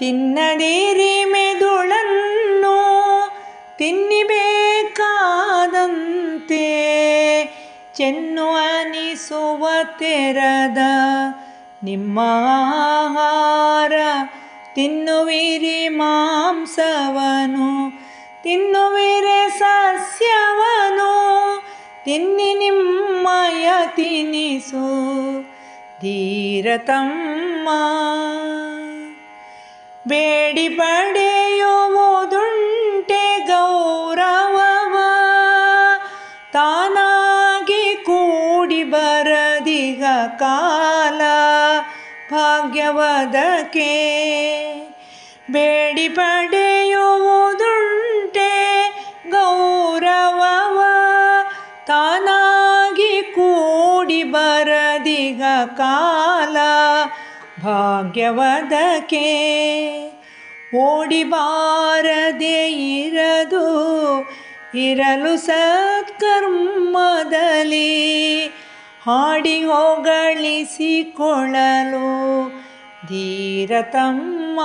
ತಿನ್ನದಿರಿ ಮೆದುಳನ್ನು ತಿನ್ನಿಬೇಕಾದಂತೆ ಚೆನ್ನು ಅನಿಸುವ ತೆರದ ನಿಮ್ಮ ಆಹಾರ ತಿನ್ನುವಿರಿ ಮಾಂಸವನು, ತಿನ್ನುವಿರೆ ಸಸ್ಯವನು, ತಿನ್ನಿ ನಿಮ್ಮಯ ತಿನಿಸು, ಧೀರತಮ್ಮ. ಬೇಡಿ ಪಡೆಯುವುದುಂಟೆ ಗೌರವವ. ತಾನಾಗಿ ಕೂಡಿ ಬರದಿಗ ಕಾಲ ಭಾಗ್ಯವದಕ್ಕೆ. ಬೇಡಿ ಪಡೆಯುವುದುಂಟೆ ಗೌರವವ. ತಾನಾಗಿ ಕೂಡಿ ಬರದಿಗ ಕಾಲ ಭಾಗ್ಯವದಕ್ಕೆ ಓಡಿಬಾರದೆ ಇರದು ಇರಲು ಸತ್ಕರ್ಮದಲ್ಲಿ ಹಾಡಿ ಹೊಗಳಿಸಿಕೊಳ್ಳಲು ಧೀರತಮ್ಮ.